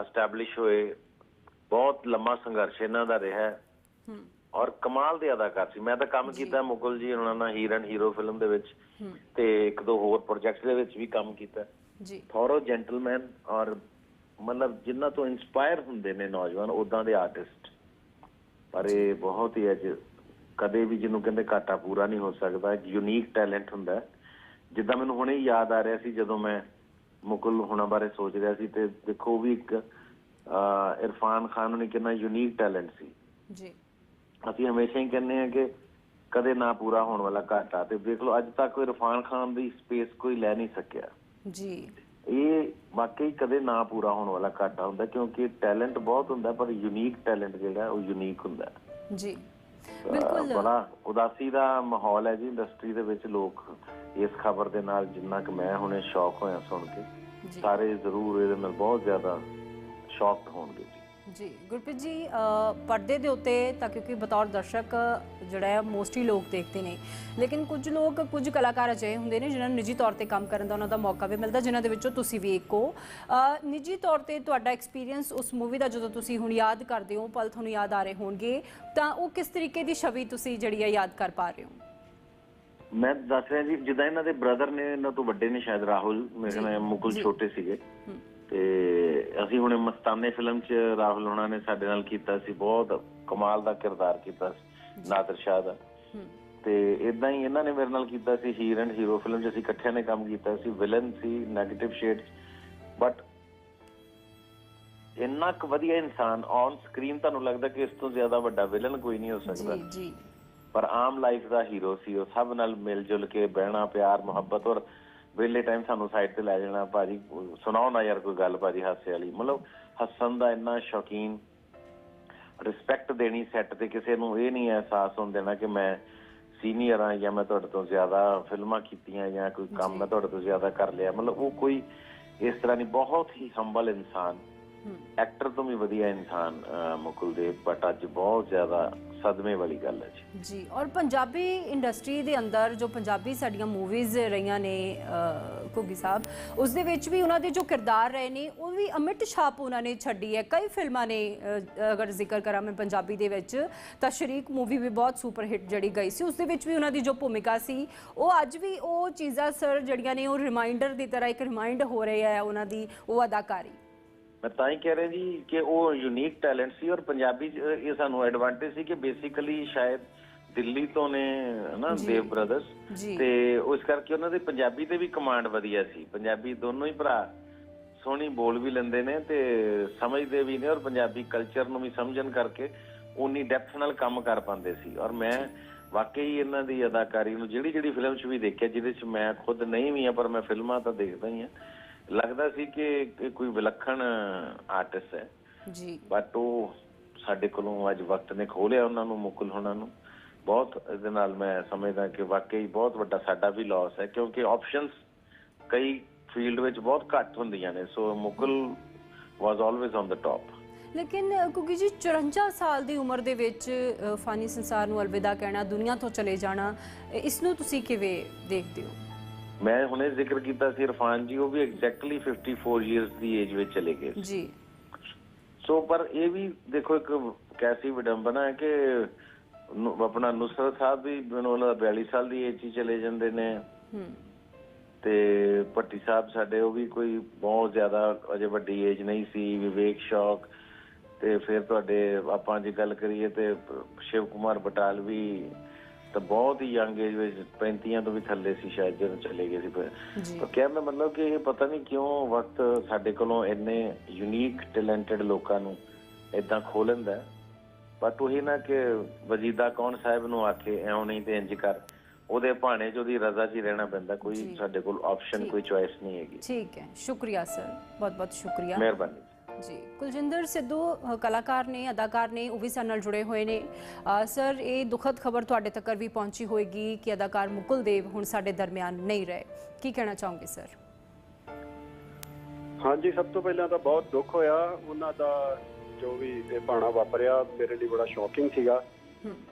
Establish ਹੋਏ ਬਹੁਤ ਲੰਮਾ ਸੰਘਰਸ਼ ਇਹਨਾਂ ਦਾ ਰਿਹਾ ਔਰ ਕਮਾਲ ਦੇ ਅਦਾਕਾਰ ਸੀ। ਮੈਂ ਤਾਂ ਕੰਮ ਕੀਤਾ ਮੁਗਲ ਜੀ ਉਹਨਾਂ ਨਾਲ ਹੀਰ ਐਂਡ ਹੀਰੋ ਫਿਲਮ ਦੇ ਵਿੱਚ ਤੇ ਇੱਕ ਦੋ ਹੋਰ ਪ੍ਰੋਜੈਕਟਸ ਦੇ ਵਿੱਚ ਵੀ ਕੰਮ ਕੀਤਾ। ਜੀ। ਥੋਰੋ ਜੈਂਟਲਮੈਨ ਔਰ ਮਤਲਬ ਜਿਨ੍ਹਾਂ ਤੋਂ ਇਨਸਪਾਇਰ ਹੁੰਦੇ ਨੇ ਨੌਜਵਾਨ ਉਦਾਂ ਦੇ ਆਰਟਿਸਟ ਪਰ ਇਹ ਬਹੁਤ ਹੀ ਅੱਜ ਕਦੇ ਵੀ ਜਿਹਨੂੰ ਕਹਿੰਦੇ ਘਾਟਾ ਪੂਰਾ ਨਹੀਂ ਹੋ ਸਕਦਾ। ਇੱਕ ਯੂਨੀਕ ਟੈਲੈਂਟ ਹੁੰਦਾ। ਜਿੱਦਾਂ ਮੈਨੂੰ ਹੁਣੇ ਯਾਦ ਆ ਰਿਹਾ ਸੀ ਜਦੋਂ ਮੈਂ ਮੁਕੁਲ ਹੁਣਾਂ ਬਾਰੇ ਸੋਚ ਰਿਹਾ ਸੀ ਤੇ ਦੇਖੋ ਉਹ ਵੀ ਇੱਕ ਇਰਫਾਨ ਖਾਨ ਨੇ ਕਿੰਨਾ ਯੂਨੀਕ ਟੈਲੈਂਟ ਸੀ। ਜੀ। ਅਸੀਂ ਹਮੇਸ਼ਾ ਹੀ ਕਹਿੰਦੇ ਆ ਕਿ ਕਦੇ ਨਾ ਪੂਰਾ ਹੋਣ ਵਾਲਾ ਘਾਟਾ ਤੇ ਦੇਖ ਲਓ ਅੱਜ ਤੱਕ ਇਰਫਾਨ ਖਾਨ ਦੀ ਸਪੇਸ ਕੋਈ ਲੈ ਨਹੀਂ ਸਕਿਆ। ਜੀ। ਇਹ ਵਾਕਈ ਕਦੇ ਨਾ ਪੂਰਾ ਹੋਣ ਵਾਲਾ ਘਾਟਾ ਹੁੰਦਾ ਕਿਉਂਕਿ ਟੈਲੈਂਟ ਬਹੁਤ ਹੁੰਦਾ ਪਰ ਯੂਨੀਕ ਟੈਲੈਂਟ ਜਿਹੜਾ ਉਹ ਯੂਨੀਕ ਹੁੰਦਾ। ਜੀ। ਬਿਲਕੁਲ। ਬੜਾ ਉਦਾਸੀ ਦਾ ਮਾਹੌਲ ਹੈ ਜੀ ਇੰਡਸਟਰੀ ਦੇ ਵਿੱਚ ਲੋਕ ਇਸ ਖਬਰ ਦੇ ਨਾਲ ਜਿੰਨਾ ਕਿ ਮੈਂ ਹੁਣੇ ਸ਼ੌਕ ਹੋਇਆ ਸੁਣ ਕੇ ਸਾਰੇ ਜ਼ਰੂਰ ਇਹਦੇ ਨਾਲ ਬਹੁਤ ਜ਼ਿਆਦਾ ਸ਼ੌਕਡ ਹੋਣਗੇ ਜੀ। ਜੀ ਗੁਰਪ੍ਰੀਤ ਜੀ ਪਰਦੇ ਦੇ ਉੱਤੇ ਤਾਂ ਕਿਉਂਕਿ ਬਤੌਰ ਦਰਸ਼ਕ ਜਿਹੜਾ ਹੈ ਮੋਸਟਲੀ ਲੋਕ ਦੇਖਦੇ ਨੇ। ਲੇਕਿਨ ਕੁਝ ਲੋਕ ਕੁਝ ਕਲਾਕਾਰ ਅਜਿਹੇ ਹੁੰਦੇ ਨੇ ਜਿਨ੍ਹਾਂ ਨੂੰ ਨਿੱਜੀ ਤੌਰ ਤੇ ਕੰਮ ਕਰਨ ਦਾ ਉਹਨਾਂ ਦਾ ਮੌਕਾ ਵੀ ਮਿਲਦਾ ਜਿਨ੍ਹਾਂ ਦੇ ਵਿੱਚੋਂ ਤੁਸੀਂ ਵੀ ਇੱਕ ਹੋ। ਨਿੱਜੀ ਤੌਰ ਤੇ ਤੁਹਾਡਾ ਐਕਸਪੀਰੀਅੰਸ ਉਸ ਮੂਵੀ ਦਾ ਜਦੋਂ ਤੁਸੀਂ ਹੁਣ ਯਾਦ ਕਰਦੇ ਹੋ ਪਲ ਤੁਹਾਨੂੰ ਯਾਦ ਆ ਰਹੇ ਹੋਣਗੇ ਤਾਂ ਉਹ ਕਿਸ ਤਰੀਕੇ ਦੀ ਛਵੀ ਤੁਸੀਂ ਜਿਹੜੀ ਹੈ ਯਾਦ ਕਰ ਪਾ ਰਹੇ ਹੋ? ਮੈਂ ਦੱਸ ਰਿਹਾ ਜੀ ਜਿੱਦਾਂ ਇਹਨਾਂ ਦੇ ਬ੍ਰਦਰ ਨੇ ਇਹਨਾਂ ਤੋਂ ਵੱਡੇ ਨੇ ਸ਼ਾਇਦ ਰਾਹੁਲ ਮੇਰੇ ਨਾਲ ਮੁਕੁਲ। ਛੋਟੇ ਸੀਗੇ। ਤੇ ਅਸੀਂ ਹੁਣੇ ਮਸਤਾਨੇ ਫਿਲਮ 'ਚ ਰਾਹੁਲ ਹੋਣਾ ਨੇ ਸਾਡੇ ਨਾਲ ਕੀਤਾ ਸੀ ਬਹੁਤ ਕਮਾਲ ਦਾ ਕਿਰਦਾਰ ਕੀਤਾ ਸੀ ਨਾਦਰ ਸ਼ਾਹ ਦਾ। ਤੇ ਇਦਾਂ ਹੀ ਇਹਨਾਂ ਨੇ ਮੇਰੇ ਨਾਲ ਕੀਤਾ ਸੀ ਹੀਰ ਐਂਡ ਹੀਰੋ ਫਿਲਮ 'ਚ ਅਸੀਂ ਇਕੱਠਿਆਂ ਨੇ ਕੰਮ ਕੀਤਾ ਸੀ ਵਿਲਨ ਸੀ 네ਗੇਟਿਵ ਸ਼ੇਡਸ ਬਟ ਇੰਨਾ ਕੁ ਵਧੀਆ ਇਨਸਾਨ ਔਨ ਸਕਰੀਨ ਤੁਹਾਨੂੰ ਲੱਗਦਾ ਕਿ ਇਸ ਤੋਂ ਜ਼ਿਆਦਾ ਵੱਡਾ ਵਿਲਨ ਕੋਈ ਨਹੀਂ ਹੋ ਸਕਦਾ। ਜੀ। ਜੀ ਪਰ ਆਮ ਲਾਈਫ ਦਾ ਹੀਰੋ ਸੀ ਉਹ ਸਭ ਨਾਲ ਮਿਲ ਜੁਲ ਕੇ ਬਹਿਣਾ ਪਿਆਰ ਮੁਹੱਬਤ ਔਰ ਵੇਲੇ ਟਾਈਮ ਸਾਨੂੰ ਸਾਈਡ ਤੇ ਲੈ ਜਾਣਾ ਭਾਜੀ ਸੁਣਾਓ ਨਾ ਯਾਰ ਕੋਈ ਗੱਲ ਭਾਜੀ ਹਾਸੇ ਵਾਲੀ ਮਤਲਬ ਹੱਸਣ ਦਾ ਇੰਨਾ ਸ਼ੌਕੀਨ ਰਿਸਪੈਕਟ ਦੇਣੀ ਸੈੱਟ ਤੇ ਕਿਸੇ ਨੂੰ ਇਹ ਨਹੀਂ ਅਹਿਸਾਸ ਹੋਣ ਦੇਣਾ ਕਿ ਮੈਂ ਸੀਨੀਅਰ ਆ ਜਾਂ ਮੈਂ ਤੁਹਾਡੇ ਤੋਂ ਜ਼ਿਆਦਾ ਫਿਲਮਾਂ ਕੀਤੀਆਂ ਜਾਂ ਕੋਈ ਕੰਮ। ਮੈਂ ਤੁਹਾਡੇ ਤੋਂ ਜ਼ਿਆਦਾ ਕਰ ਲਿਆ ਮਤਲਬ ਉਹ ਕੋਈ ਇਸ ਤਰ੍ਹਾਂ ਨਹੀਂ ਬਹੁਤ ਹੀ ਹੰਬਲ ਇਨਸਾਨ ਐਕਟਰ ਤੋਂ ਵੀ ਵਧੀਆ ਇਨਸਾਨ ਮੁਕੁਲ ਦੇਵ ਬਟ ਅੱਜ ਬਹੁਤ ਜ਼ਿਆਦਾ ਸਦਮੇ ਵਾਲੀ ਗੱਲ ਹੈ ਜੀ। ਜੀ ਔਰ ਪੰਜਾਬੀ ਇੰਡਸਟਰੀ ਦੇ ਅੰਦਰ ਜੋ ਪੰਜਾਬੀ ਸਾਡੀਆਂ ਮੂਵੀਜ਼ ਰਹੀਆਂ ਨੇ ਅ, ਘੁੱਗੀ ਸਾਹਿਬ ਉਸ ਦੇ ਵਿੱਚ ਵੀ ਉਹਨਾਂ ਦੇ ਜੋ ਕਿਰਦਾਰ ਰਹੇ ਨੇ ਉਹ ਵੀ ਅਮਿਟ ਛਾਪ ਉਹਨਾਂ ਨੇ ਛੱਡੀ ਹੈ। ਕਈ ਫਿਲਮਾਂ ਨੇ ਅਗਰ ਜ਼ਿਕਰ ਕਰਾਂ ਮੈਂ ਪੰਜਾਬੀ ਦੇ ਵਿੱਚ ਤਾਂ ਸ਼ਰੀਕ ਮੂਵੀ ਵੀ ਬਹੁਤ ਸੁਪਰ ਹਿੱਟ ਜਿਹੜੀ ਗਈ ਸੀ ਉਸ ਦੇ ਵਿੱਚ ਵੀ ਉਹਨਾਂ ਦੀ ਜੋ ਭੂਮਿਕਾ ਸੀ ਉਹ ਅੱਜ ਵੀ ਉਹ ਚੀਜ਼ਾਂ ਸਰ ਜਿਹੜੀਆਂ ਨੇ ਉਹ ਰਿਮਾਈਂਡਰ ਦੀ ਤਰ੍ਹਾਂ ਇੱਕ ਰਿਮਾਈਂਡ ਹੋ ਰਿਹਾ ਹੈ ਉਹਨਾਂ ਦੀ ਉਹ ਅਦਾਕਾਰੀ। ਮੈਂ ਤਾਂ ਹੀ ਕਹਿ ਰਿਹਾ ਜੀ ਕਿ ਉਹ ਯੂਨੀਕ ਟੈਲੈਂਟ ਸੀ ਔਰ ਪੰਜਾਬੀ ਇਹ ਸਾਨੂੰ ਐਡਵਾਂਟੇਜ ਸੀ ਕਿ ਬੇਸਿਕਲੀ ਸ਼ਾਇਦ ਦਿੱਲੀ ਤੋਂ ਨੇ ਹਨਾ। ਦੇਵ ਬ੍ਰਦਰਸ ਤੇ ਉਸ ਕਰਕੇ ਉਹਨਾਂ ਦੀ ਪੰਜਾਬੀ ਤੇ ਵੀ ਕਮਾਂਡ ਵਧੀਆ ਸੀ। ਪੰਜਾਬੀ ਦੋਨੋਂ ਹੀ ਭਰਾ ਸੋਹਣੀ ਬੋਲ ਵੀ ਲੈਂਦੇ ਨੇ ਤੇ ਸਮਝਦੇ ਵੀ ਨੇ ਔਰ ਪੰਜਾਬੀ ਕਲਚਰ ਨੂੰ ਵੀ ਸਮਝਣ ਕਰਕੇ ਉਨੀ ਡੈਪਥ ਨਾਲ ਕੰਮ ਕਰ ਪਾਉਂਦੇ ਸੀ। ਔਰ ਮੈਂ ਵਾਕਈ ਇਹਨਾਂ ਦੀ ਅਦਾਕਾਰੀ ਨੂੰ ਜਿਹੜੀ ਜਿਹੜੀ ਫਿਲਮ 'ਚ ਵੀ ਦੇਖਿਆ ਜਿਹਦੇ 'ਚ ਮੈਂ ਖੁਦ ਨਹੀਂ ਵੀ ਆ ਪਰ ਮੈਂ ਫਿਲਮਾਂ ਤਾਂ ਦੇਖਦਾ ਹੀ ਆ ਲੱਗਦਾ ਸੀ ਕਿ ਕੋਈ ਵਿਲੱਖਣ ਆਰਟਿਸਟ ਹੈ। ਜੀ। ਬਟ ਉਹ ਸਾਡੇ ਕੋਲੋਂ ਅੱਜ ਵਕਤ ਨੇ ਖੋਲਿਆ ਉਹਨਾਂ ਨੂੰ ਮੁਕਲ ਹੋਣਾ ਨੂੰ। ਬਹੁਤ ਇਹਦੇ ਨਾਲ ਮੈਂ ਸਮਝਦਾ ਕਿ ਵਾਕਈ ਬਹੁਤ ਵੱਡਾ ਸਾਡਾ ਵੀ ਲਾਸ ਹੈ ਕਿਉਂਕਿ ਆਪਸ਼ਨਸ ਕਈ ਫੀਲਡ ਵਿੱਚ ਬਹੁਤ ਘੱਟ ਹੁੰਦੀਆਂ ਨੇ। So Mukul was always on the top ਲੇਕਿਨ ਕਿਉਂਕਿ ਜੀ 54 ਸਾਲ ਦੀ ਉਮਰ ਦੇ ਵਿੱਚ ਫਾਨੀ ਸੰਸਾਰ ਨੂੰ ਅਲਵਿਦਾ ਕਹਿਣਾ ਦੁਨੀਆ ਤੋਂ ਚਲੇ ਜਾਣਾ ਇਸ ਨੂੰ ਤੁਸੀਂ ਕਿਵੇਂ ਦੇਖਦੇ ਹੋ? ਮੈਂ ਹੁਣੇ ਜ਼ਿਕਰ ਕੀਤਾ ਸੀ ਇਰਫਾਨ ਜੀ ਉਹ ਵੀ ਐਗਜ਼ੈਕਟਲੀ 54 ਇਅਰਸ ਦੀ ਏਜ ਵਿੱਚ ਚਲੇ ਗਏ ਜੀ। ਸੋ ਪਰ ਇਹ ਵੀ ਦੇਖੋ ਇੱਕ ਕੈਸੀ ਵਿਡੰਬਨਾ ਹੈ ਕਿ ਆਪਣਾ ਨੁਸਰਤ ਸਾਹਿਬ ਵੀ ਉਹਨਾਂ ਦਾ 42 ਸਾਲ ਦੀ ਏਜ 'ਚ ਚਲੇ ਜਾਂਦੇ ਨੇ। ਹੂੰ। ਤੇ ਭੱਟੀ ਸਾਹਿਬ ਸਾਡੇ ਉਹ ਵੀ ਕੋਈ ਬਹੁਤ ਜ਼ਿਆਦਾ ਅਜੇ ਵੱਡੀ ਏਜ ਨਹੀਂ ਸੀ ਵਿਵੇਕ ਸ਼ੌਕ। ਤੇ ਫਿਰ ਤੁਹਾਡੇ ਆਪਾਂ ਜੇ ਗੱਲ ਕਰੀਏ ਤੇ ਸ਼ਿਵ ਕੁਮਾਰ ਬਟਾਲ ਵੀ ਤਾਂ ਬਹੁਤ ਹੀ ਯੰਗ ਏਜ ਵਿੱਚ 35 ਤੋਂ ਵੀ ਥੱਲੇ ਸੀ ਸ਼ਾਇਦ ਜਦੋਂ ਚਲੇ ਗਏ ਸੀ। ਤਾਂ ਕਹਿਣ ਦਾ ਮਤਲਬ ਕਿ ਇਹ ਪਤਾ ਨਹੀਂ ਕਿਉਂ ਵਕਤ ਸਾਡੇ ਕੋਲੋਂ ਇੰਨੇ ਯੂਨੀਕ ਟੈਲੈਂਟਡ ਲੋਕਾਂ ਨੂੰ ਇਦਾਂ ਖੋ ਲੈਂਦਾ ਬਟ ਉਹੀ ਨਾ ਕਿ ਵਜੀਦਾ ਕੌਣ ਸਾਹਿਬ ਨੂੰ ਆਖੇ ਐਉਂ ਨਹੀਂ ਤੇ ਇੰਜ ਕਰ ਉਹਦੇ ਭਾਣੇ 'ਚ ਉਹਦੀ ਰਜ਼ਾ 'ਚ ਹੀ ਰਹਿਣਾ ਪੈਂਦਾ ਕੋਈ। ਸਾਡੇ ਕੋਲ ਆਪਸ਼ਨ। ਕੋਈ ਚੁਆਇਸ ਨਹੀਂ ਹੈਗੀ। ਠੀਕ ਹੈ। ਸ਼ੁਕਰੀਆ ਸਰ ਬਹੁਤ ਬਹੁਤ ਸ਼ੁਕਰੀਆ। ਮਿਹਰਬਾਨੀ। ਜੀ, ਕੁਲਜਿੰਦਰ ਸਿੱਧੂ ਕਲਾਕਾਰ ਨੇ, ਅਦਾਕਾਰ ਨੇ, ਉਹ ਵੀ ਸਾਡੇ ਨਾਲ ਜੁੜੇ ਹੋਏ ਨੇ। ਸਰ, ਇਹ ਦੁਖਦ ਖਬਰ ਤੁਹਾਡੇ ਤੱਕ ਵੀ ਪਹੁੰਚੀ ਹੋਏਗੀ ਕਿ ਅਦਾਕਾਰ ਮੁਕੁਲ ਦੇਵ ਹੁਣ ਸਾਡੇ ਦਰਮਿਆਨ ਨਹੀਂ ਰਹੇ। ਕੀ ਕਹਿਣਾ ਚਾਹੋਗੇ, ਸਰ? ਹਾਂਜੀ, ਸਭ ਤੋਂ ਪਹਿਲਾਂ ਤਾਂ ਬਹੁਤ ਦੁੱਖ ਹੋਇਆ। ਉਹਨਾਂ ਦਾ ਜੋ ਵੀ ਇਹ ਪਾਣਾ ਵਾਪਰਿਆ, ਮੇਰੇ ਲਈ ਬੜਾ ਸ਼ੌਕਿੰਗ ਸੀਗਾ।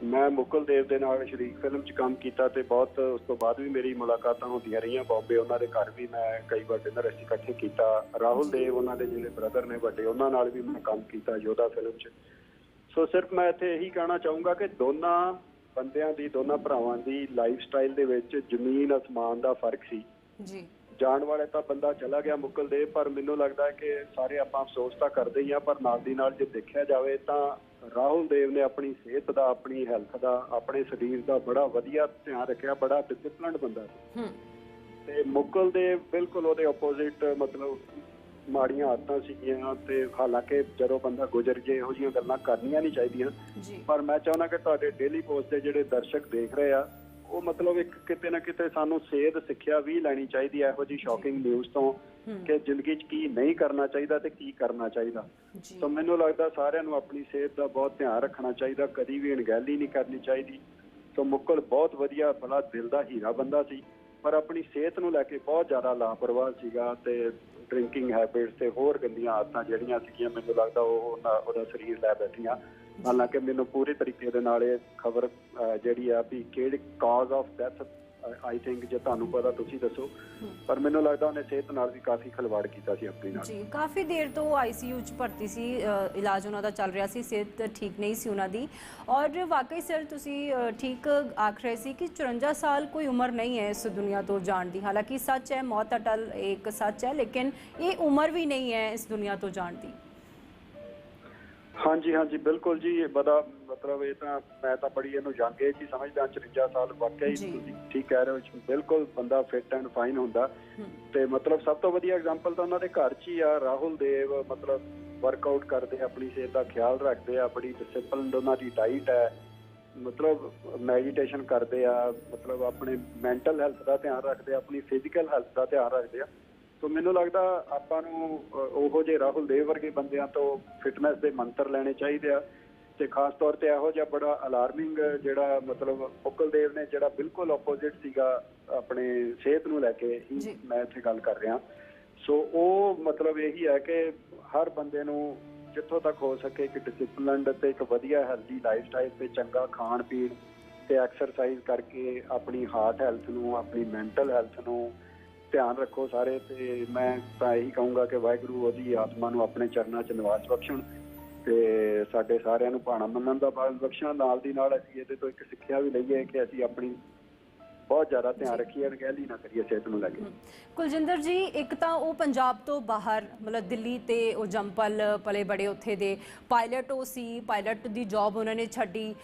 ਮੈਂ ਮੁਕਲ ਦੇਵ ਦੇ ਨਾਲ ਸ਼ਰੀਕ ਫਿਲਮ 'ਚ ਕੰਮ ਕੀਤਾ ਤੇ ਬਹੁਤ ਉਸ ਤੋਂ ਬਾਅਦ ਵੀ ਮੇਰੀ ਮੁਲਾਕਾਤਾਂ ਹੁੰਦੀਆਂ ਰਹੀਆਂ। ਬੰਬੇ ਉਹਨਾਂ ਦੇ ਘਰ ਵੀ ਮੈਂ ਕਈ ਵਾਰ ਡਿਨਰ ਅਸੀਂ ਇਕੱਠੇ ਕੀਤਾ। ਰਾਹੁਲ ਦੇਵ ਉਹਨਾਂ ਦੇ ਜਿਹੜੇ ਬ੍ਰਦਰ ਨੇ ਵੱਡੇ ਉਹਨਾਂ ਨਾਲ ਵੀ ਮੈਂ ਕੰਮ ਕੀਤਾ ਯੋਧਾ ਫਿਲਮ 'ਚ। ਸੋ ਸਿਰਫ ਮੈਂ ਇੱਥੇ ਇਹੀ ਕਹਿਣਾ ਚਾਹੂੰਗਾ ਕਿ ਦੋਨਾਂ ਬੰਦਿਆਂ ਦੀ ਦੋਨਾਂ ਭਰਾਵਾਂ ਦੀ ਲਾਈਫ ਸਟਾਈਲ ਦੇ ਵਿੱਚ ਜ਼ਮੀਨ ਅਸਮਾਨ ਦਾ ਫ਼ਰਕ ਸੀ। ਜੀ। ਜਾਣ ਵਾਲੇ ਤਾਂ ਬੰਦਾ ਚਲਾ ਗਿਆ ਮੁਕਲ ਦੇ ਪਰ ਮੈਨੂੰ ਲੱਗਦਾ ਹੈ ਕਿ ਸਾਰੇ ਆਪਾਂ ਅਫਸੋਸ ਤਾਂ ਕਰਦੇ ਹੀ ਆ ਪਰ ਨਾਲ ਦੀ ਨਾਲ ਜੇ ਦੇਖਿਆ ਜਾਵੇ ਤਾਂ ਰਾਹੁਲ ਦੇਵ ਨੇ ਆਪਣੀ ਸਿਹਤ ਦਾ ਆਪਣੀ ਹੈਲਥ ਦਾ ਆਪਣੇ ਸਰੀਰ ਦਾ ਬੜਾ ਵਧੀਆ ਧਿਆਨ ਰੱਖਿਆ ਬੜਾ ਡਿਸਪਲਿਨਡ ਬੰਦਾ ਸੀ। ਹੂੰ। ਤੇ ਮੁਕਲ ਦੇ ਬਿਲਕੁਲ ਉਹਦੇ ਆਪੋਜ਼ਿਟ ਮਤਲਬ ਮਾੜੀਆਂ ਆਦਤਾਂ ਸੀਗੀਆਂ ਤੇ ਹਾਲਾਂਕਿ ਜਦੋਂ ਬੰਦਾ ਗੁਜ਼ਰ ਜੇ ਇਹੋ ਜਿਹੀਆਂ ਗੱਲਾਂ ਕਰਨੀਆਂ ਨਹੀਂ ਚਾਹੀਦੀਆਂ। ਪਰ ਮੈਂ ਚਾਹੁੰਦਾ ਕਿ ਤੁਹਾਡੇ ਡੇਲੀ ਪੋਸਟ ਦੇ ਜਿਹੜੇ ਦਰਸ਼ਕ ਦੇਖ ਰਹੇ ਆ ਉਹ ਮਤਲਬ ਇੱਕ ਕਿਤੇ ਨਾ ਕਿਤੇ ਸਾਨੂੰ ਸੇਧ ਸਿੱਖਿਆ ਵੀ ਲੈਣੀ ਚਾਹੀਦੀ ਹੈ ਇਹੋ ਜੀ ਸ਼ੌਕਿੰਗ ਨਿਊਜ਼ ਤੋਂ ਕਿ ਜ਼ਿੰਦਗੀ 'ਚ ਕੀ ਨਹੀਂ ਕਰਨਾ ਚਾਹੀਦਾ ਤੇ ਕੀ ਕਰਨਾ ਚਾਹੀਦਾ। ਤਾਂ ਮੈਨੂੰ ਲੱਗਦਾ ਸਾਰਿਆਂ ਨੂੰ ਆਪਣੀ ਸਿਹਤ ਦਾ ਬਹੁਤ ਧਿਆਨ ਰੱਖਣਾ ਚਾਹੀਦਾ ਕਦੀ ਵੀ ਅਣਗਹਿਲੀ ਨਹੀਂ ਕਰਨੀ ਚਾਹੀਦੀ। ਤਾਂ ਮੁਕਲ ਬਹੁਤ ਵਧੀਆ ਬੜਾ ਦਿਲ ਦਾ ਹੀਰਾ ਬੰਦਾ ਸੀ ਪਰ ਆਪਣੀ ਸਿਹਤ ਨੂੰ ਲੈ ਕੇ ਬਹੁਤ ਜ਼ਿਆਦਾ ਲਾਪਰਵਾਹ ਸੀਗਾ ਤੇ ਡਰਿੰਕਿੰਗ ਹੈਬਿਟਸ ਤੇ ਹੋਰ ਗੰਦੀਆਂ ਆਦਤਾਂ ਜਿਹੜੀਆਂ ਸੀਗੀਆਂ ਮੈਨੂੰ ਲੱਗਦਾ ਉਹ ਉਹਦਾ ਸਰੀਰ ਲੈ ਬੈਠੀਆਂ। ਹਾਲਾਂਕਿ ਮੈਨੂੰ ਪੂਰੀ ਤਰੀਕੇ ਦੇ ਨਾਲ ਇਹ ਖਬਰ ਜਿਹੜੀ ਆ ਵੀ ਕਿਹੜੀ cause of death I think ਜੇ ਤੁਹਾਨੂੰ ਪਤਾ ਤੁਸੀਂ ਦੱਸੋ। ਪਰ ਮੈਨੂੰ ਲੱਗਦਾ ਉਹਨੇ ਸਿਹਤ ਨਾਲ ਵੀ ਕਾਫੀ ਖਿਲਵਾੜ ਕੀਤਾ ਸੀ ਆਪਣੀ ਨਾਲ। ਜੀ, ਕਾਫੀ ਦੇਰ ਤੋਂ ਆਈਸੀਯੂ ਚ ਭਰਤੀ ਸੀ ਇਲਾਜ ਉਹਨਾਂ ਦਾ ਚੱਲ ਰਿਹਾ ਸੀ, ਸਿਹਤ ਠੀਕ ਨਹੀਂ ਸੀ ਉਹਨਾਂ ਦੀ। ਔਰ ਵਾਕਈ ਸਰ ਤੁਸੀਂ ਠੀਕ ਆਖ ਰਹੇ ਸੀ ਕਿ 54 ਸਾਲ ਕੋਈ ਉਮਰ ਨਹੀਂ ਹੈ ਇਸ ਦੁਨੀਆ ਤੋਂ ਜਾਣ ਦੀ। ਹਾਲਾਂਕਿ ਸੱਚ ਹੈ, ਮੌਤ ਅਟਲ ਇੱਕ ਸੱਚ ਹੈ, ਲੇਕਿਨ ਇਹ ਉਮਰ ਵੀ ਨਹੀਂ ਹੈ ਇਸ ਦੁਨੀਆ ਤੋਂ ਜਾਣ ਦੀ। ਹਾਂਜੀ ਹਾਂਜੀ ਬਿਲਕੁਲ ਜੀ ਇਹ ਬੜਾ ਮਤਲਬ ਇਹ ਤਾਂ ਮੈਂ ਤਾਂ ਬੜੀ ਇਹਨੂੰ ਏਜ ਹੀ ਸਮਝਦਾ 54 ਸਾਲ ਵਾਕਿਆ ਹੀ ਜੀ। ਤੁਸੀਂ ਠੀਕ ਕਹਿ ਰਹੇ ਹੋ ਬਿਲਕੁਲ ਬੰਦਾ ਫਿਟ ਐਂਡ ਫਾਈਨ ਹੁੰਦਾ। ਤੇ ਮਤਲਬ ਸਭ ਤੋਂ ਵਧੀਆ ਐਗਜ਼ਾਮਪਲ ਤਾਂ ਉਹਨਾਂ ਦੇ ਘਰ 'ਚ ਹੀ ਆ ਰਾਹੁਲ ਦੇਵ ਮਤਲਬ ਵਰਕਆਊਟ ਕਰਦੇ ਆ, ਆਪਣੀ ਸਿਹਤ ਦਾ ਖਿਆਲ ਰੱਖਦੇ ਆ ਬੜੀ ਡਿਸਪਲਿਨਡ ਉਹਨਾਂ ਦੀ ਡਾਈਟ ਹੈ ਮਤਲਬ ਮੈਡੀਟੇਸ਼ਨ ਕਰਦੇ ਆ ਮਤਲਬ ਆਪਣੇ ਮੈਂਟਲ ਹੈਲਥ ਦਾ ਧਿਆਨ ਰੱਖਦੇ ਆ ਆਪਣੀ ਫਿਜ਼ੀਕਲ ਹੈਲਥ ਦਾ ਧਿਆਨ ਰੱਖਦੇ ਆ ਸੋ ਮੈਨੂੰ ਲੱਗਦਾ ਆਪਾਂ ਨੂੰ ਉਹੋ ਜਿਹੇ ਰਾਹੁਲ ਦੇਵ ਵਰਗੇ ਬੰਦਿਆਂ ਤੋਂ ਫਿਟਨੈਸ ਦੇ ਮੰਤਰ ਲੈਣੇ ਚਾਹੀਦੇ ਆ ਤੇ ਖਾਸ ਤੌਰ ਤੇ ਇਹੋ ਜਿਹਾ ਬੜਾ ਅਲਾਰਮਿੰਗ ਜਿਹੜਾ ਮਤਲਬ ਮੁਕਲ ਦੇਵ ਨੇ ਜਿਹੜਾ ਬਿਲਕੁਲ ਆਪੋਜ਼ਿਟ ਸੀਗਾ ਆਪਣੇ ਸਿਹਤ ਨੂੰ ਲੈ ਕੇ ਹੀ ਜੀ। ਮੈਂ ਇੱਥੇ ਗੱਲ ਕਰ ਰਿਹਾ ਸੋ ਉਹ ਮਤਲਬ ਇਹੀ ਹੈ ਕਿ ਹਰ ਬੰਦੇ ਨੂੰ ਜਿੱਥੋਂ ਤੱਕ ਹੋ ਸਕੇ ਕਿ ਡਿਸਪਲਿਨਡ ਤੇ ਇੱਕ ਵਧੀਆ ਹੈਲਦੀ ਲਾਈਫ ਸਟਾਈਲ ਤੇ ਚੰਗਾ ਖਾਣ ਪੀਣ ਤੇ ਐਕਸਰਸਾਈਜ਼ ਕਰਕੇ ਆਪਣੀ ਹਾਰਟ ਹੈਲਥ ਨੂੰ ਆਪਣੀ ਮੈਂਟਲ ਹੈਲਥ ਨੂੰ ਧਿਆਨ ਰੱਖੋ ਸਾਰੇ ਤੇ ਮੈਂ ਤਾਂ ਇਹੀ ਕਹੂੰਗਾ ਕਿ ਵਾਹਿਗੁਰੂ ਉਹਦੀ ਆਤਮਾ ਨੂੰ ਆਪਣੇ ਚਰਨਾਂ 'ਚ ਨਿਵਾਸ ਬਖਸ਼ਣ ਤੇ ਸਾਡੇ ਸਾਰਿਆਂ ਨੂੰ ਭਾਣਾ ਮੰਨਣ ਦਾ ਬਖਸ਼ਣ। ਨਾਲ ਦੀ ਨਾਲ ਅਸੀਂ ਇਹਦੇ ਤੋਂ ਇੱਕ ਸਿੱਖਿਆ ਵੀ ਲਈਏ ਕਿ ਅਸੀਂ ਆਪਣੀ ਬਹੁਤ ਜ਼ਿਆਦਾ ਧਿਆਨ ਰੱਖੀਏ ਅਣਗਹਿਲੀ ਨਾ ਕਰੀਏ ਸਿਹਤ ਨੂੰ ਲੈ ਕੇ। ਕੁਲਜਿੰਦਰ ਜੀ, ਇੱਕ ਤਾਂ ਉਹ ਪੰਜਾਬ ਤੋਂ ਬਾਹਰ, ਮਤਲਬ ਦਿੱਲੀ ਤੇ ਉਹ ਜੰਪਲ ਪਲੇ ਬੜੇ ਉੱਥੇ ਦੇ ਪਾਇਲਟ ਉਹ ਸੀ ਪਾਇਲਟ ਦੀ ਜੌਬ ਉਹਨਾਂ ਨੇ ਛੱਡੀ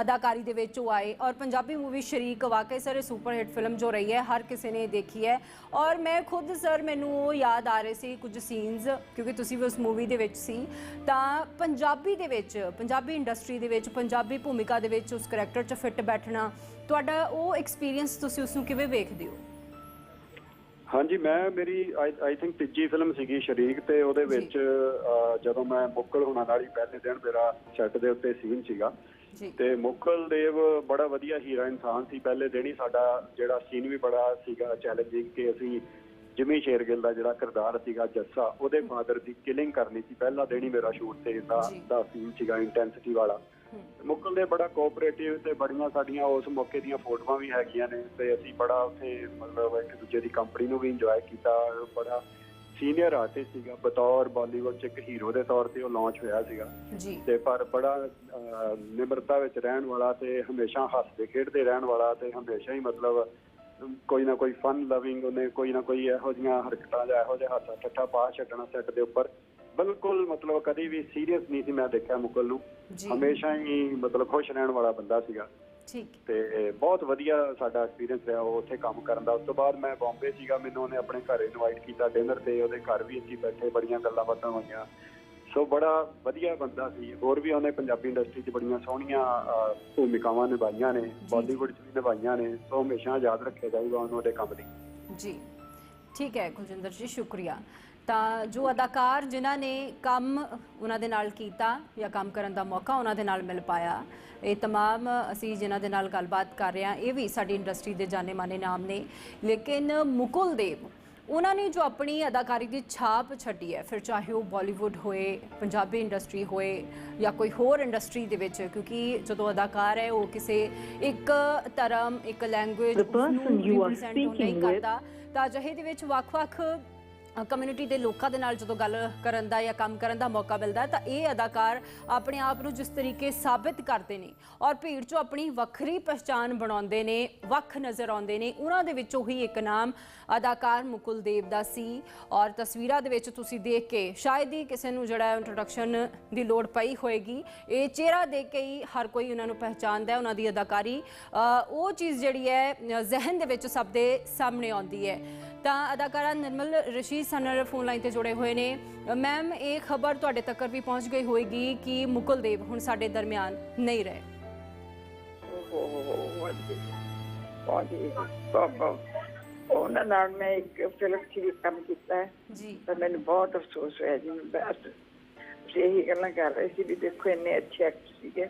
ਅਦਾਕਾਰੀ ਦੇ ਵਿੱਚ ਉਹ ਆਏ ਔਰ ਪੰਜਾਬੀ ਮੂਵੀ ਸ਼ਰੀਕ ਵਾਕਈ ਸਰ ਇਹ ਸੁਪਰ ਹਿੱਟ ਫਿਲਮ ਜੋ ਰਹੀ ਹੈ, ਹਰ ਕਿਸੇ ਨੇ ਦੇਖੀ ਹੈ। ਔਰ ਮੈਂ ਖੁਦ ਸਰ ਮੈਨੂੰ ਉਹ ਯਾਦ ਆ ਰਹੇ ਸੀ ਕੁਝ ਸੀਨਸ ਕਿਉਂਕਿ ਤੁਸੀਂ ਵੀ ਉਸ ਮੂਵੀ ਦੇ ਵਿੱਚ ਸੀ। ਤਾਂ ਪੰਜਾਬੀ ਦੇ ਵਿੱਚ, ਪੰਜਾਬੀ ਇੰਡਸਟਰੀ ਦੇ ਵਿੱਚ, ਪੰਜਾਬੀ ਭੂਮਿਕਾ ਦੇ ਵਿੱਚ ਉਸ ਕਰੈਕਟਰ 'ਚ ਫਿੱਟ ਬੈਠਣਾ ਤੁਹਾਡਾ ਉਹ ਐਕਸਪੀਰੀਅੰਸ ਤੁਸੀਂ ਉਸ ਨੂੰ ਕਿਵੇਂ ਵੇਖਦੇ ਹੋ? ਹਾਂਜੀ ਮੈਂ ਮੇਰੀ ਆਈ ਥਿੰਕ ਤੀਜੀ ਫਿਲਮ ਸੀਗੀ ਸ਼ਰੀਕ ਤੇ ਉਹਦੇ ਵਿੱਚ ਜਦੋਂ ਮੈਂ ਮੁੱਕਲ ਹੋਣਾ ਨਾਲ ਹੀ ਪਹਿਲੇ ਦਿਨ ਮੇਰਾ ਸੈੱਟ ਦੇ ਉੱਤੇ ਸੀਨ ਸੀਗਾ। ਤੇ ਮੁੱਕਲ ਦੇਵ ਬੜਾ ਵਧੀਆ ਹੀਰਾ ਇਨਸਾਨ ਸੀ। ਪਹਿਲੇ ਦਿਨ ਹੀ ਸਾਡਾ ਜਿਹੜਾ ਸੀਨ ਵੀ ਬੜਾ ਸੀਗਾ ਚੈਲੰਜਿੰਗ ਕਿ ਅਸੀਂ ਜਿਮੀ ਸ਼ੇਰਗਿੱਲ ਦਾ ਜਿਹੜਾ ਕਿਰਦਾਰ ਸੀਗਾ ਜੱਸਾ ਉਹਦੇ ਫਾਦਰ ਦੀ ਕਿਲਿੰਗ ਕਰਨੀ ਸੀ। ਪਹਿਲਾ ਦਿਨ ਹੀ ਮੇਰਾ ਸ਼ੂਟ ਤੇ ਦਾ ਸੀਨ ਸੀਗਾ ਇੰਟੈਂਸਿਟੀ ਵਾਲਾ। ਮੁਕਲ ਦੇ ਬੜਾ ਕੋਆਪਰੇਟਿਵ ਤੇ ਬੜੀਆਂ ਸਾਡੀਆਂ ਉਸ ਮੌਕੇ ਦੀਆਂ ਫੋਟੋਆਂ ਵੀ ਹੈਗੀਆਂ ਨੇ ਤੇ ਅਸੀਂ ਬੜਾ ਉੱਥੇ ਮਤਲਬ ਇੱਕ ਦੂਜੇ ਦੀ ਕੰਪਨੀ ਨੂੰ ਵੀ ਇੰਜੋਏ ਕੀਤਾ ਬੜਾ ਸੀਨੀਅਰ ਆਰਟਿਸਟ ਸੀਗਾ ਬਤੌਰ ਬਾਲੀਵੁੱਡ ਚ ਇੱਕ ਹੀਰੋ ਦੇ ਤੌਰ ਤੇ ਉਹ ਲਾਂਚ ਹੋਇਆ ਸੀਗਾ। ਤੇ ਪਰ ਬੜਾ ਨਿਮਰਤਾ ਵਿੱਚ ਰਹਿਣ ਵਾਲਾ ਤੇ ਹਮੇਸ਼ਾ ਹੱਸਦੇ ਖੇਡਦੇ ਰਹਿਣ ਵਾਲਾ ਤੇ ਹਮੇਸ਼ਾ ਹੀ ਮਤਲਬ ਕੋਈ ਨਾ ਕੋਈ ਫਨ ਲਵਿੰਗ ਉਹਨੇ ਕੋਈ ਨਾ ਕੋਈ ਇਹੋ ਜਿਹੀਆਂ ਹਰਕਤਾਂ ਜਾਂ ਇਹੋ ਜਿਹਾ ਹਾਸਾ ਠੱਠਾ ਪਾ ਛੱਡਣਾ ਸੈੱਟ ਦੇ ਉੱਪਰ ਬਿਲਕੁਲ ਮਤਲਬ ਕਦੀ ਵੀ ਸੀਰੀਅਸ ਨਹੀਂ ਸੀ ਮੈਂ ਦੇਖਿਆ ਮੁਕਲ ਨੂੰ। ਹਮੇਸ਼ਾ ਹੀ ਮਤਲਬ ਖੁਸ਼ ਰਹਿਣ ਵਾਲਾ ਬੰਦਾ ਸੀਗਾ। ਠੀਕ। ਤੇ ਬਹੁਤ ਵਧੀਆ ਸਾਡਾ ਐਕਸਪੀਰੀਅੰਸ ਰਿਹਾ ਉਹ ਉੱਥੇ ਕੰਮ ਕਰਨ ਦਾ। ਉਸ ਤੋਂ ਬਾਅਦ ਮੈਂ ਬੰਬੇ ਸੀਗਾ ਮੈਨੂੰ ਉਹਨੇ ਆਪਣੇ ਘਰ ਇਨਵਾਈਟ ਕੀਤਾ ਡਿਨਰ ਤੇ। ਉਹਦੇ ਘਰ ਵੀ ਅਸੀਂ ਬੈਠੇ ਬੜੀਆਂ ਗੱਲਾਂ ਬਾਤਾਂ ਹੋਈਆਂ। ਸੋ ਬੜਾ ਵਧੀਆ ਬੰਦਾ ਸੀ। ਹੋਰ ਵੀ ਉਹਨੇ ਪੰਜਾਬੀ ਇੰਡਸਟਰੀ 'ਚ ਬੜੀਆਂ ਸੋਹਣੀਆਂ ਭੂਮਿਕਾਵਾਂ ਨਿਭਾਈਆਂ ਨੇ ਬਾਲੀਵੁੱਡ 'ਚ ਵੀ ਨਿਭਾਈਆਂ ਨੇ। ਸੋ ਹਮੇਸ਼ਾ ਯਾਦ ਰੱਖਿਆ ਜਾਊਗਾ ਉਹਨੂੰ ਉਹਦੇ ਕੰਮ ਦੀ। ਜੀ। ਠੀਕ ਹੈ ਕੁਲਜਿੰਦਰ ਜੀ ਸ਼ੁਕਰੀਆ। ਤਾਂ ਜੋ ਅਦਾਕਾਰ ਜਿਨ੍ਹਾਂ ਨੇ ਕੰਮ ਉਹਨਾਂ ਦੇ ਨਾਲ ਕੀਤਾ ਜਾਂ ਕੰਮ ਕਰਨ ਦਾ ਮੌਕਾ ਉਹਨਾਂ ਦੇ ਨਾਲ ਮਿਲ ਪਾਇਆ ਇਹ तमाम ਅਸੀਂ ਜਿਨ੍ਹਾਂ ਦੇ ਨਾਲ ਗੱਲਬਾਤ ਕਰ ਰਹੇ ਹਾਂ ਇਹ ਵੀ ਸਾਡੀ ਇੰਡਸਟਰੀ ਦੇ ਜਾਣੇ ਮਾਨੇ ਨਾਮ ਨੇ ਲੇਕਿਨ ਮੁਕੁਲ ਦੇਵ ਉਹਨਾਂ ਨੇ ਜੋ ਆਪਣੀ ਅਦਾਕਾਰੀ ਦੀ ਛਾਪ ਛੱਡੀ ਹੈ ਫਿਰ ਚਾਹੇ ਉਹ ਬਾਲੀਵੁੱਡ ਹੋਏ ਪੰਜਾਬੀ ਇੰਡਸਟਰੀ ਹੋਏ ਜਾਂ ਕੋਈ ਹੋਰ ਇੰਡਸਟਰੀ ਦੇ ਵਿੱਚ ਕਿਉਂਕਿ ਜਦੋਂ ਅਦਾਕਾਰ ਹੈ ਉਹ ਕਿਸੇ ਇੱਕ ਧਰਮ ਇੱਕ language The person you are ਨਹੀਂ speaking with- ਕਰਦਾ ਤਾਂ ਅਜਿਹੇ ਦੇ ਵਿੱਚ ਵੱਖ-ਵੱਖ ਕਮਿਊਨਿਟੀ ਦੇ ਲੋਕਾਂ ਦੇ ਨਾਲ ਜਦੋਂ ਗੱਲ ਕਰਨ ਦਾ ਜਾਂ ਕੰਮ ਕਰਨ ਦਾ ਮੌਕਾ ਮਿਲਦਾ ਹੈ ਤਾਂ ਇਹ ਅਦਾਕਾਰ ਆਪਣੇ ਆਪ ਨੂੰ ਜਿਸ ਤਰੀਕੇ ਸਾਬਿਤ ਕਰਦੇ ਨੇ ਔਰ ਭੀੜ 'ਚੋਂ ਆਪਣੀ ਵੱਖਰੀ ਪਛਾਣ ਬਣਾਉਂਦੇ ਨੇ ਵੱਖ ਨਜ਼ਰ ਆਉਂਦੇ ਨੇ ਉਹਨਾਂ ਦੇ ਵਿੱਚੋਂ ਹੀ ਇੱਕ ਨਾਮ ਅਦਾਕਾਰ ਮੁਕੁਲ ਦੇਵ ਦਾ ਸੀ ਔਰ ਤਸਵੀਰਾਂ ਦੇ ਵਿੱਚ ਤੁਸੀਂ ਦੇਖ ਕੇ ਸ਼ਾਇਦ ਹੀ ਕਿਸੇ ਨੂੰ ਜਿਹੜਾ ਇੰਟਰੋਡਕਸ਼ਨ ਦੀ ਲੋੜ ਪਈ ਹੋਏਗੀ। ਇਹ ਚਿਹਰਾ ਦੇਖ ਕੇ ਹੀ ਹਰ ਕੋਈ ਉਹਨਾਂ ਨੂੰ ਪਹਿਚਾਨਦਾ ਹੈ ਉਹਨਾਂ ਦੀ ਅਦਾਕਾਰੀ। ਉਹ ਚੀਜ਼ ਜਿਹੜੀ ਹੈ ਅ, ਜ਼ਿਹਨ ਦੇ ਵਿੱਚ ਸਭ ਦੇ ਸਾਹਮਣੇ ਆਉਂਦੀ ਹੈ। ਤਾਂ ਅਦਾਕਾਰਾ ਨਿਰਮਲ ਰਿਸ਼ੀ ਸਨਰ ਫੋਨ ਲਾਈਨ ਤੇ ਜੁੜੇ ਹੋਏ ਨੇ। ਮੈਮ ਇਹ ਖਬਰ ਤੁਹਾਡੇ ਤੱਕ ਵੀ ਪਹੁੰਚ ਗਈ ਹੋਏਗੀ ਕਿ ਮੁਕੁਲ ਦੇਵ ਹੁਣ ਸਾਡੇ ਦਰਮਿਆਨ ਨਹੀਂ ਰਹੇ। ਉਹਨਾਂ ਨਾਲ ਮੈਂ ਇੱਕ ਫਿਲਮ 'ਚ ਵੀ ਕੰਮ ਕੀਤਾ। ਹੈ ਜੀ। ਤਾਂ ਮੈਨੂੰ ਬਹੁਤ ਅਫਸੋਸ ਹੋਇਆ ਜੀ। ਬਸ ਇਹੀ ਗੱਲਾਂ ਕਰ ਰਹੇ ਸੀ ਵੀ ਦੇਖੋ ਇੰਨੇ ਅੱਛੇ ਐਕਟਰ ਸੀਗੇ।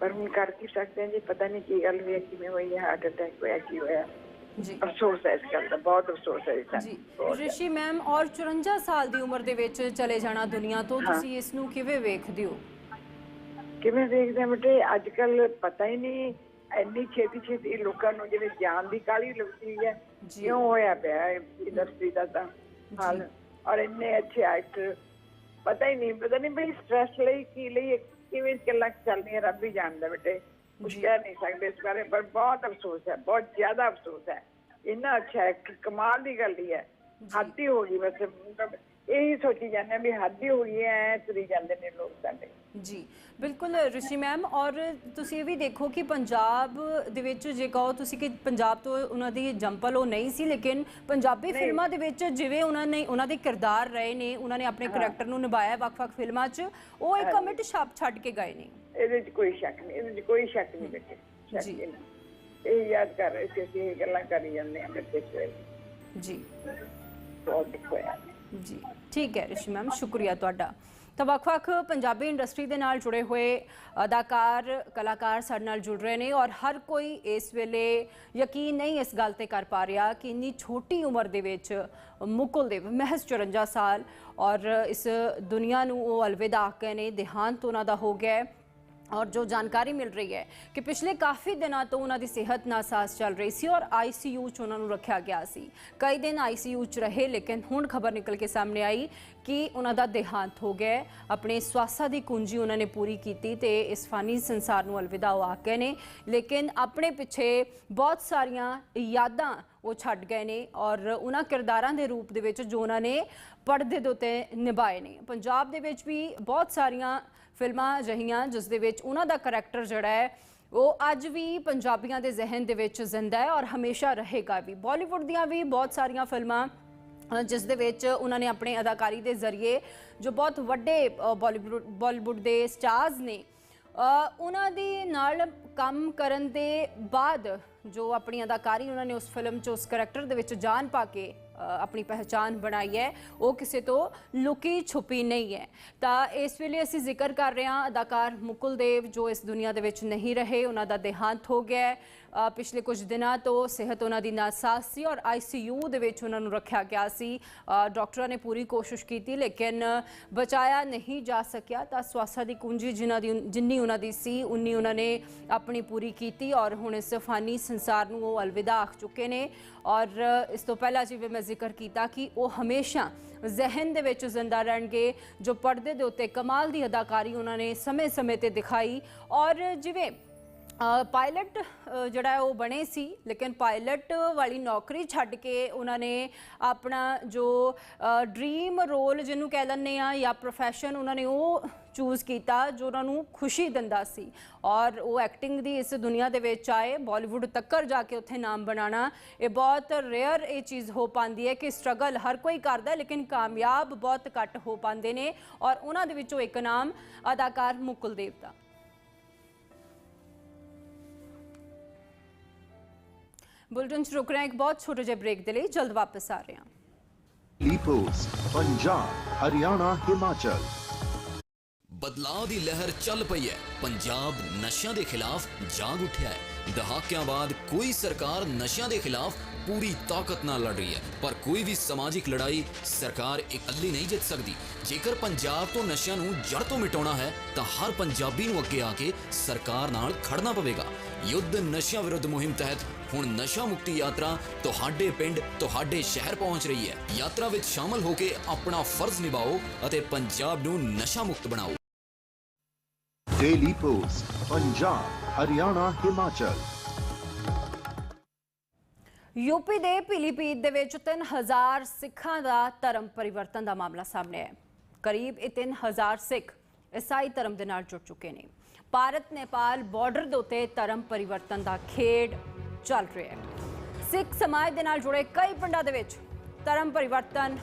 ਪਰ ਹੁਣ ਕਰ ਕੀ ਸਕਦੇ ਹਾਂ ਜੀ? ਪਤਾ ਨਹੀਂ ਕੀ ਗੱਲ ਹੋਈ ਕਿਵੇਂ ਹੋਈ ਹਾਰਟ ਅਟੈਕ ਹੋਇਆ ਕੀ ਹੋਇਆ। ਜੀ। ਅਫਸੋਸ ਹੈ ਇਸ ਗੱਲ ਦਾ ਬਹੁਤ ਅਫਸੋਸ ਹੈ ਇਸ ਦਾ। ਜੀ। ਰਿਸ਼ੀ ਮੈਮ ਔਰ 54 ਸਾਲ ਦੀ ਉਮਰ ਦੇ ਵਿੱਚ ਚਲੇ ਜਾਣਾ ਦੁਨੀਆ ਤੋਂ ਤੁਸੀਂ ਇਸ ਨੂੰ ਕਿਵੇਂ ਵੇਖਦੇ ਹੋ? ਕਿਵੇਂ ਦੇਖਦੇ ਹਾਂ ਬੇਟੇ ਅੱਜ ਕੱਲ ਪਤਾ ਹੀ ਨਹੀਂ ਇੰਨੀ ਛੇਤੀ ਛੇਤੀ ਲੋਕਾਂ ਨੂੰ ਜਿਵੇਂ ਜਾਨ ਦੀ ਕਾਲੀ ਲੱਗਦੀ ਹੈ ਜੀ। ਕਿਉਂ ਹੋਇਆ ਪਿਆ ਇੰਡਸਟਰੀ ਦਾ ਤਾਂ ਹਾਲ? ਔਰ ਇੰਨੇ ਅੱਛੇ ਐਕਟਰ ਪਤਾ ਹੀ ਨਹੀਂ ਪਤਾ ਨਹੀਂ ਬਈ ਸਟ੍ਰੈਸ ਲਈ ਕੀ ਲਈ ਇਹ ਕਿਵੇਂ ਗੱਲਾਂ ਚੱਲਦੀਆਂ ਰੱਬ ਹੀ ਜਾਣਦਾ ਬੇਟੇ। ਕੁਝ। ਕਹਿ ਨਹੀਂ ਸਕਦੇ ਇਸ ਬਾਰੇ ਪਰ ਬਹੁਤ ਅਫਸੋਸ ਹੈ ਬਹੁਤ ਜ਼ਿਆਦਾ ਅਫਸੋਸ ਹੈ। ਇੰਨਾ ਅੱਛਾ ਐਕਟਰ ਕਮਾਲ ਦੀ ਗੱਲ ਹੀ ਹੈ। ਹੱਦ ਹੀ ਗਈ ਮਤਲਬ ਇਹੀ ਸੋਚੀ ਜਾਂਦੇ ਵੀ ਹੱਦ ਹੀ ਗਈ ਹੈ ਤੁਰੀ ਜਾਂਦੇ ਨੇ ਲੋਕ ਸਾਡੇ। ਜੀ ਬਿਲਕੁਲ ਰਿਸ਼ੀ ਮੈਮ ਔਰ ਤੁਸੀਂ ਇਹ ਵੀ ਦੇਖੋ ਕਿ ਪੰਜਾਬ ਦੇ ਵਿੱਚ ਜੇ ਕਹੋ ਤੁਸੀਂ ਕਿ ਪੰਜਾਬ ਤੋਂ ਉਹਨਾਂ ਦੀ ਜੰਪਲ ਉਹ ਨਹੀਂ ਸੀ ਲੇਕਿਨ ਪੰਜਾਬੀ ਫਿਲਮਾਂ ਦੇ ਵਿੱਚ ਜਿਵੇਂ ਉਹਨਾਂ ਨੇ ਉਹਨਾਂ ਦੇ ਕਿਰਦਾਰ ਰਹੇ ਨੇ ਉਹਨਾਂ ਨੇ ਆਪਣੇ ਕਰੈਕਟਰ ਨੂੰ ਨਿਭਾਇਆ ਵੱਖ-ਵੱਖ ਫਿਲਮਾਂ 'ਚ ਉਹ ਇੱਕ ਅਮਿਟ ਛਾਪ ਛੱਡ ਕੇ ਗਏ ਨੇ। ਇਹਦੇ 'ਚ ਕੋਈ ਸ਼ੱਕ ਨਹੀਂ ਇਹਦੇ 'ਚ ਕੋਈ ਸ਼ੱਕ ਨਹੀਂ ਬੇਟੇ ਸ਼ੱਕ ਜੀ। ਨਹੀਂ ਇਹ ਯਾਦ ਕਰ ਰਹੇ ਸੀ ਅਸੀਂ ਇਹ ਗੱਲਾਂ ਕਰੀ ਜਾਂਦੇ ਹਾਂ ਬੱਚੇ ਸਵੇਰੇ ਜੀ। ਬਹੁਤ ਦੁੱਖ ਹੋਇਆ। ਜੀ ਠੀਕ ਹੈ ਰਿਸ਼ੀ ਮੈਮ ਸ਼ੁਕਰੀਆ ਤੁਹਾਡਾ। ਤਾਂ ਵੱਖ-ਵੱਖ ਪੰਜਾਬੀ ਇੰਡਸਟਰੀ ਦੇ ਨਾਲ ਜੁੜੇ ਹੋਏ ਅਦਾਕਾਰ ਕਲਾਕਾਰ ਸਾਡੇ ਨਾਲ ਜੁੜ ਰਹੇ ਨੇ ਔਰ ਹਰ ਕੋਈ ਇਸ ਵੇਲੇ ਯਕੀਨ ਨਹੀਂ ਇਸ ਗੱਲ ਤੇ ਕਰ ਪਾ ਰਿਹਾ ਕਿ ਇੰਨੀ ਛੋਟੀ ਉਮਰ ਦੇ ਵਿੱਚ ਮੁਕੁਲ ਦੇਵ ਮਹਿਜ਼ 54 ਸਾਲ ਔਰ ਇਸ ਦੁਨੀਆ ਨੂੰ ਉਹ ਅਲਵਿਦਾ ਆਖ ਗਏ ਨੇ ਦੇਹਾਂਤ ਉਹਨਾਂ ਦਾ ਹੋ ਗਿਆ ਹੈ। ਔਰ ਜੋ ਜਾਣਕਾਰੀ ਮਿਲ ਰਹੀ ਹੈ ਕਿ ਪਿਛਲੇ ਕਾਫੀ ਦਿਨਾਂ ਤੋਂ ਉਹਨਾਂ ਦੀ ਸਿਹਤ ਨਾਸਾਜ਼ ਚੱਲ ਰਹੀ ਸੀ ਔਰ ਆਈਸੀਯੂ ਚ ਉਹਨਾਂ ਨੂੰ ਰੱਖਿਆ ਗਿਆ ਸੀ ਕਈ ਦਿਨ ਆਈਸੀਯੂ ਚ ਰਹੇ ਲੇਕਿਨ ਹੁਣ ਖਬਰ ਨਿਕਲ ਕੇ ਸਾਹਮਣੇ ਆਈ ਕਿ ਉਹਨਾਂ ਦਾ ਦੇਹਾਂਤ ਹੋ ਗਿਆ ਆਪਣੇ ਸਵਾਸਾਂ ਦੀ ਕੁੰਜੀ ਉਹਨਾਂ ਨੇ ਪੂਰੀ ਕੀਤੀ ਤੇ ਇਸ ਫਾਨੀ ਸੰਸਾਰ ਨੂੰ ਅਲਵਿਦਾ ਉਹ ਆਖ ਗਏ ਨੇ ਲੇਕਿਨ ਆਪਣੇ ਪਿੱਛੇ ਬਹੁਤ ਸਾਰੀਆਂ ਯਾਦਾਂ ਉਹ ਛੱਡ ਗਏ ਨੇ ਔਰ ਉਹਨਾਂ ਕਿਰਦਾਰਾਂ ਦੇ ਰੂਪ ਦੇ ਵਿੱਚ ਜੋ ਉਹਨਾਂ ਨੇ ਪਰਦੇ ਦੇ ਉੱਤੇ ਨਿਭਾਏ ਨੇ ਪੰਜਾਬ ਦੇ ਵਿੱਚ ਵੀ ਬਹੁਤ ਸਾਰੀਆਂ ਫਿਲਮਾਂ ਅਜਿਹੀਆਂ ਜਿਸ ਦੇ ਵਿੱਚ ਉਹਨਾਂ ਦਾ ਕਰੈਕਟਰ ਜਿਹੜਾ ਹੈ ਉਹ ਅੱਜ ਵੀ ਪੰਜਾਬੀਆਂ ਦੇ ਜ਼ਿਹਨ ਦੇ ਵਿੱਚ ਜ਼ਿੰਦਾ ਹੈ ਔਰ ਹਮੇਸ਼ਾ ਰਹੇਗਾ ਵੀ। ਬਾਲੀਵੁੱਡ ਦੀਆਂ ਵੀ ਬਹੁਤ ਸਾਰੀਆਂ ਫਿਲਮਾਂ ਜਿਸ ਦੇ ਵਿੱਚ ਉਹਨਾਂ ਨੇ ਆਪਣੇ ਅਦਾਕਾਰੀ ਦੇ ਜ਼ਰੀਏ ਜੋ ਬਹੁਤ ਵੱਡੇ ਅ, ਬਾਲੀਵੁੱਡ ਬਾਲੀਵੁੱਡ ਦੇ ਸਟਾਰਸ ਨੇ ਉਹਨਾਂ ਦੇ ਨਾਲ ਕੰਮ ਕਰਨ ਦੇ ਬਾਅਦ ਜੋ ਆਪਣੀ ਅਦਾਕਾਰੀ ਉਹਨਾਂ ਨੇ ਉਸ ਫਿਲਮ 'ਚ ਉਸ ਕਰੈਕਟਰ ਦੇ ਵਿੱਚ ਜਾਨ ਪਾ ਕੇ ਆਪਣੀ ਪਹਿਚਾਨ ਬਣਾਈ ਹੈ ਉਹ ਕਿਸੇ ਤੋਂ ਲੁਕੀ ਛੁਪੀ ਨਹੀਂ ਹੈ। ਤਾਂ ਇਸ ਵੇਲੇ ਅਸੀਂ ਜ਼ਿਕਰ ਕਰ ਰਹੇ ਹਾਂ ਅਦਾਕਾਰ ਮੁਕੁਲ ਦੇਵ ਜੋ ਇਸ ਦੁਨੀਆ ਦੇ ਵਿੱਚ ਨਹੀਂ ਰਹੇ ਉਹਨਾਂ ਦਾ ਦੇਹਾਂਤ ਹੋ ਗਿਆ ਹੈ। ਪਿਛਲੇ ਕੁਝ ਦਿਨਾਂ ਤੋਂ ਸਿਹਤ ਉਹਨਾਂ ਦੀ ਨਾਸਾਜ਼ ਸੀ ਔਰ ਆਈਸੀਯੂ ਦੇ ਵਿੱਚ ਉਹਨਾਂ ਨੂੰ ਰੱਖਿਆ ਗਿਆ ਸੀ। ਅ, ਡਾਕਟਰਾਂ ਨੇ ਪੂਰੀ ਕੋਸ਼ਿਸ਼ ਕੀਤੀ ਲੇਕਿਨ ਬਚਾਇਆ ਨਹੀਂ ਜਾ ਸਕਿਆ। ਤਾਂ ਸਵਾਸਾਂ ਦੀ ਕੁੰਜੀ ਜਿਨ੍ਹਾਂ ਦੀ ਜਿੰਨੀ ਉਹਨਾਂ ਦੀ ਸੀ ਉਨੀ ਉਹਨਾਂ ਨੇ ਆਪਣੀ ਪੂਰੀ ਕੀਤੀ ਔਰ ਹੁਣ ਇਸ ਫਾਨੀ ਸੰਸਾਰ ਨੂੰ ਉਹ ਅਲਵਿਦਾ ਆਖ ਚੁੱਕੇ ਨੇ। ਔਰ ਇਸ ਤੋਂ ਪਹਿਲਾਂ ਜਿਵੇਂ ਮੈਂ ਜ਼ਿਕਰ ਕੀਤਾ ਕਿ ਉਹ ਹਮੇਸ਼ਾ ਜ਼ਿਹਨ ਦੇ ਵਿੱਚ ਜ਼ਿੰਦਾ ਰਹਿਣਗੇ। ਜੋ ਪਰਦੇ ਦੇ ਉੱਤੇ ਕਮਾਲ ਦੀ ਅਦਾਕਾਰੀ ਉਹਨਾਂ ਨੇ ਸਮੇਂ-ਸਮੇਂ ਤੇ ਦਿਖਾਈ ਔਰ ਜਿਵੇਂ ਪਾਇਲਟ ਜਿਹੜਾ ਉਹ ਬਣੇ ਸੀ, ਲੇਕਿਨ ਪਾਇਲਟ ਵਾਲੀ ਨੌਕਰੀ ਛੱਡ ਕੇ ਉਹਨਾਂ ਨੇ ਆਪਣਾ ਜੋ ਡ੍ਰੀਮ ਰੋਲ ਜਿਹਨੂੰ ਕਹਿ ਲੈਂਦੇ ਆ ਜਾਂ ਪ੍ਰੋਫੈਸ਼ਨ ਉਹਨਾਂ ਨੇ ਉਹ ਚੂਜ਼ ਕੀਤਾ ਜੋ ਉਹਨਾਂ ਨੂੰ ਖੁਸ਼ੀ ਦਿੰਦਾ ਸੀ। ਔਰ ਉਹ ਐਕਟਿੰਗ ਦੀ ਇਸ ਦੁਨੀਆ ਦੇ ਵਿੱਚ ਆਏ ਬਾਲੀਵੁੱਡ ਤੱਕਰ ਜਾ ਕੇ ਉੱਥੇ ਨਾਮ ਬਣਾਉਣਾ, ਇਹ ਬਹੁਤ ਰੇਅਰ ਇਹ ਚੀਜ਼ ਹੋ ਪਾਉਂਦੀ ਹੈ ਕਿ ਸਟਰਗਲ ਹਰ ਕੋਈ ਕਰਦਾ ਲੇਕਿਨ ਕਾਮਯਾਬ ਬਹੁਤ ਘੱਟ ਹੋ ਪਾਉਂਦੇ ਨੇ। ਔਰ ਉਹਨਾਂ ਦੇ ਵਿੱਚੋਂ ਇੱਕ ਨਾਮ ਅਦਾਕਾਰ ਮੁਕੁਲ ਦੇਵ ਬੁਲਟਨ ਚ ਰੁਕ ਰਹੇ ਹਾਂ ਇੱਕ ਬਹੁਤ ਛੋਟੇ ਜਿਹੇ ਬ੍ਰੇਕ ਦੇ ਲਈ ਜਲਦ ਵਾਪਸ ਆ ਰਹੇ ਹਾਂ ਲੀਪੋਸ ਪੰਜਾਬ ਹਰਿਆਣਾ ਹਿਮਾਚਲ ਬਦਲਾਅ ਦੀ ਲਹਿਰ ਚੱਲ ਪਈ ਹੈ ਪੰਜਾਬ ਨਸ਼ਿਆਂ ਦੇ ਖਿਲਾਫ ਜਾਗ ਉੱਠਿਆ ਹੈ ਦਹਾਕਿਆਂ ਬਾਅਦ ਕੋਈ ਸਰਕਾਰ ਨਸ਼ਿਆਂ ਦੇ ਖਿਲਾਫ ਪੂਰੀ ਤਾਕਤ ਨਾਲ ਲੜ ਰਹੀ ਹੈ ਪਰ ਕੋਈ ਵੀ ਸਮਾਜਿਕ ਲੜਾਈ ਸਰਕਾਰ ਇਕੱਲੀ ਨਹੀਂ ਜਿੱਤ ਸਕਦੀ ਜੇਕਰ ਪੰਜਾਬ ਤੋਂ ਨਸ਼ਿਆਂ ਨੂੰ ਜੜ ਤੋਂ ਮਿਟਾਉਣਾ ਹੈ ਤਾਂ ਹਰ ਪੰਜਾਬੀ ਨੂੰ ਅੱਗੇ ਆ ਕੇ ਸਰਕਾਰ ਨਾਲ ਖੜਨਾ ਪਵੇਗਾ ਯੁੱਧ ਨਸ਼ਿਆਂ ਵਿਰੁੱਧ ਮੁਹਿੰਮ ਤਹਿਤ ਹੁਣ ਨਸ਼ਾ ਮੁਕਤੀ ਯਾਤਰਾ ਤੁਹਾਡੇ ਪਿੰਡ ਤੁਹਾਡੇ ਸ਼ਹਿਰ ਪਹੁੰਚ ਰਹੀ ਹੈ। ਯਾਤਰਾ ਵਿੱਚ ਸ਼ਾਮਲ ਹੋ ਕੇ ਆਪਣਾ ਫਰਜ਼ ਨਿਭਾਓ ਅਤੇ ਪੰਜਾਬ ਨੂੰ ਨਸ਼ਾ ਮੁਕਤ ਬਣਾਓ। Daily post Punjab Haryana Himachal UP ਦੇ ਪੀਲੀਪੀਤ ਦੇ ਵਿੱਚ 3000 ਸਿੱਖਾਂ ਦਾ ਧਰਮ ਪਰਿਵਰਤਨ ਦਾ ਮਾਮਲਾ ਸਾਹਮਣੇ ਹੈ ਕਰੀਬ 3000 ਸਿੱਖ ਈਸਾਈ ਧਰਮ ਦੇ ਨਾਲ ਜੁੜ ਚੁੱਕੇ ਨੇ। ਭਾਰਤ ਨੇਪਾਲ ਬਾਰਡਰ ਦੇ ਉੱਤੇ ਧਰਮ ਪਰਿਵਰਤਨ ਦਾ ਖੇਡ ਚੱਲ ਰਿਹਾ ਹੈ। ਸਿੱਖ ਸਮਾਜ ਦੇ ਨਾਲ ਜੁੜੇ ਕਈ ਪਿੰਡਾਂ ਦੇ ਵਿੱਚ ਧਰਮ ਪਰਿਵਰਤਨ